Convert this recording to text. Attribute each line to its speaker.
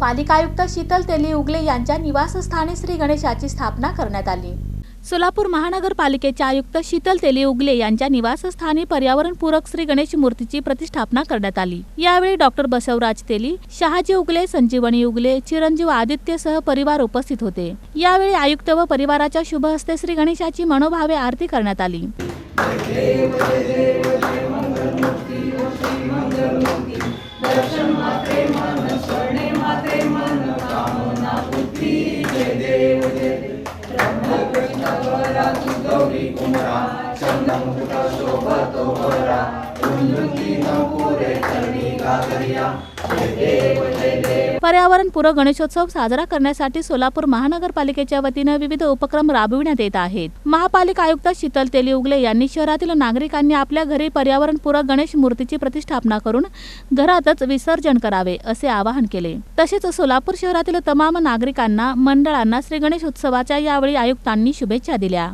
Speaker 1: पालिका आयुक्त शीतल तेली उगले यांच्या निवासस्थानी श्री गणेशाची स्थापना करण्यात आली. सोलापूर महानगरपालिकेचे आयुक्त शीतल तेली उगले यांच्या निवासस्थानी पर्यावरणपूरक श्री गणेश मूर्तीची प्रतिष्ठापना करण्यात आली. यावेळी डॉक्टर बसवराज तेली शहाजी उगले संजीवनी उगले चिरंजीव आदित्यसह परिवार उपस्थित होते. यावेळी आयुक्त व परिवाराच्या शुभ हस्ते श्री गणेशाची मनोभावे आरती करण्यात आली. भरा तुटवली कुमरा चंदन कुठा शोभतो भरा झुंझुंती पर्यावरणपूरक गणेशोत्सव साजरा करण्यासाठी सोलापूर महानगरपालिकेच्या वतीनं विविध उपक्रम राबविण्यात येत आहेत. महापालिका आयुक्त शीतल तेली उगले यांनी शहरातील नागरिकांनी आपल्या घरी पर्यावरणपूरक गणेश मूर्तीची प्रतिष्ठापना करून घरातच विसर्जन करावे असे आवाहन केले. तसेच सोलापूर शहरातील तमाम नागरिकांना मंडळांना श्री गणेश उत्सवाच्या यावेळी आयुक्तांनी शुभेच्छा दिल्या.